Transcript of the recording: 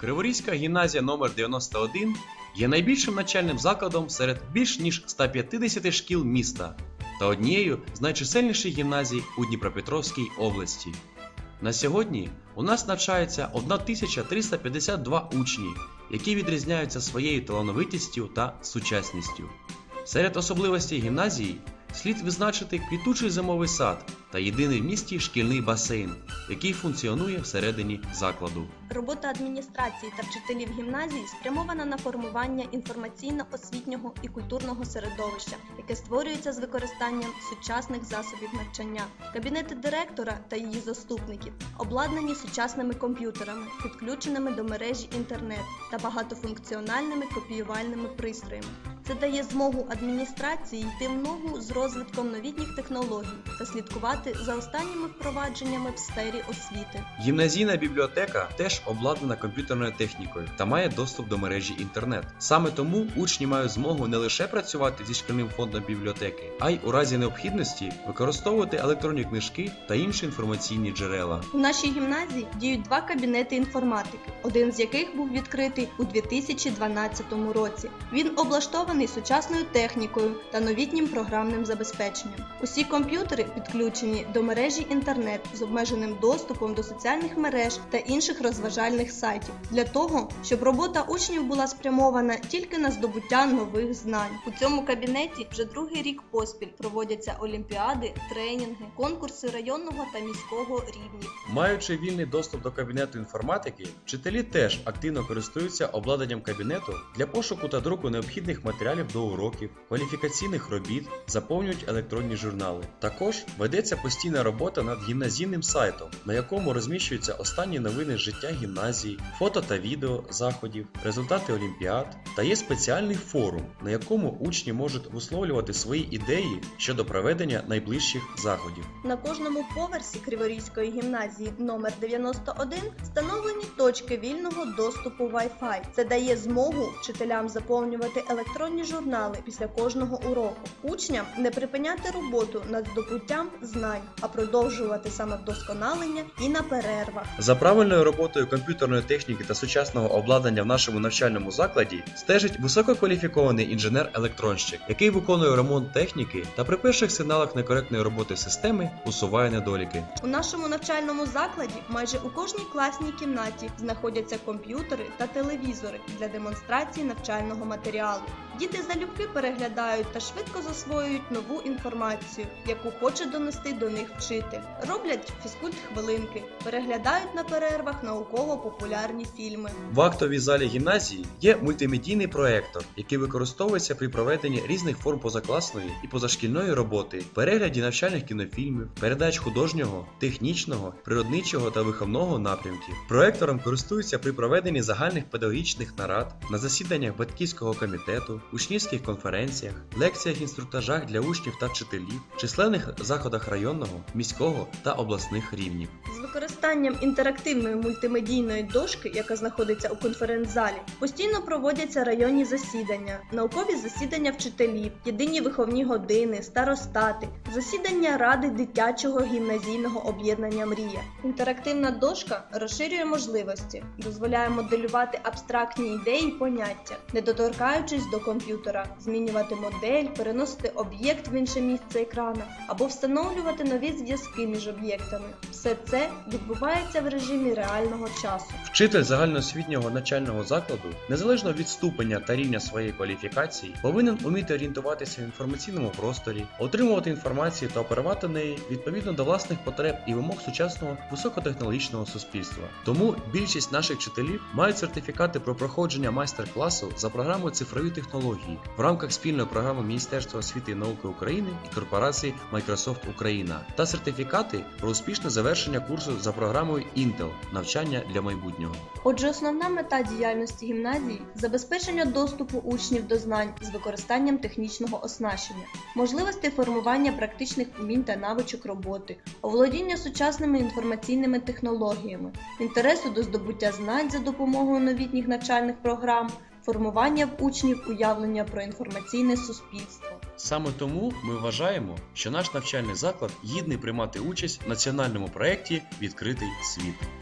Криворізька гімназія номер 91 є найбільшим навчальним закладом серед більш ніж 150 шкіл міста та однією з найчисельніших гімназій у Дніпропетровській області. На сьогодні у нас навчається 1352 учні, які відрізняються своєю талановитістю та сучасністю. Серед особливостей гімназії слід відзначити квітучий зимовий сад та єдиний в місті шкільний басейн, який функціонує всередині закладу. Робота адміністрації та вчителів гімназії спрямована на формування інформаційно-освітнього і культурного середовища, яке створюється з використанням сучасних засобів навчання. Кабінети директора та її заступників обладнані сучасними комп'ютерами, підключеними до мережі інтернет та багатофункціональними копіювальними пристроями. Це дає змогу адміністрації йти в ногу з розвитком новітніх технологій та слідкувати за останніми впровадженнями в сфері освіти. Гімназійна бібліотека теж обладнана комп'ютерною технікою та має доступ до мережі інтернет. Саме тому учні мають змогу не лише працювати зі шкільним фондом бібліотеки, а й у разі необхідності використовувати електронні книжки та інші інформаційні джерела. У нашій гімназії діють два кабінети інформатики, один з яких був відкритий у 2012 році. Він облаштований сучасною технікою та новітнім програмним забезпеченням. Усі комп'ютери підключені до мережі інтернет з обмеженим доступом до соціальних мереж та інших розважальних сайтів для того, щоб робота учнів була спрямована тільки на здобуття нових знань. У цьому кабінеті вже другий рік поспіль проводяться олімпіади, тренінги, конкурси районного та міського рівнів. Маючи вільний доступ до кабінету інформатики, вчителі теж активно користуються обладнанням кабінету для пошуку та друку необхідних матеріалів до уроків, кваліфікаційних робіт, заповнюють електронні журнали. Також ведеться постійна робота над гімназійним сайтом, на якому розміщуються останні новини з життя гімназії, фото та відео заходів, результати олімпіад та є спеціальний форум, на якому учні можуть висловлювати свої ідеї щодо проведення найближчих заходів. На кожному поверсі Криворізької гімназії номер 91 встановлені точки вільного доступу Wi-Fi. Це дає змогу вчителям заповнювати електронні журнали після кожного уроку. Учням не припиняти роботу над здобуттям знань, а продовжувати самовдосконалення і на перервах. За правильною роботою комп'ютерної техніки та сучасного обладнання в нашому навчальному закладі стежить висококваліфікований інженер-електронщик, який виконує ремонт техніки та при перших сигналах некоректної роботи системи усуває недоліки. У нашому навчальному закладі майже у кожній класній кімнаті знаходяться комп'ютери та телевізори для демонстрації навчального матеріалу. Діти залюбки переглядають та швидко засвоюють нову інформацію, яку хоче донести до них вчитель. Роблять фізкульт хвилинки, переглядають на перервах науково-популярні фільми. В актовій залі гімназії є мультимедійний проектор, який використовується при проведенні різних форм позакласної і позашкільної роботи, перегляді навчальних кінофільмів, передач художнього, технічного, природничого та виховного напрямків. Проектором користуються при проведенні загальних педагогічних нарад, на засіданнях батьківського комітету, учнівських конференціях, лекціях, інструктажах для учнів та вчителів, численних заходах районного, міського та обласних рівнів. Використанням інтерактивної мультимедійної дошки, яка знаходиться у конференц-залі, постійно проводяться районні засідання, наукові засідання вчителів, єдині виховні години, старостати, засідання ради дитячого гімназійного об'єднання Мрія. Інтерактивна дошка розширює можливості, дозволяє моделювати абстрактні ідеї й поняття, не доторкаючись до комп'ютера, змінювати модель, переносити об'єкт в інше місце екрана або встановлювати нові зв'язки між об'єктами. Все це відбувається в режимі реального часу. Вчитель загальноосвітнього навчального закладу, незалежно від ступеня та рівня своєї кваліфікації, повинен уміти орієнтуватися в інформаційному просторі, отримувати інформацію та оперувати неї відповідно до власних потреб і вимог сучасного високотехнологічного суспільства. Тому більшість наших вчителів мають сертифікати про проходження майстер-класу за програмою цифрові технології в рамках спільної програми Міністерства освіти і науки України і корпорації Microsoft Україна та сертифікати про успішне завершення курсу за програмою Intel навчання для майбутнього. Отже, основна мета діяльності гімназії забезпечення доступу учнів до знань з використанням технічного оснащення, можливості формування практичних вмінь та навичок роботи, оволодіння сучасними інформаційними технологіями, інтересу до здобуття знань за допомогою новітніх навчальних програм, формування в учнів уявлення про інформаційне суспільство. Саме тому ми вважаємо, що наш навчальний заклад гідний приймати участь в національному проєкті Відкритий світ.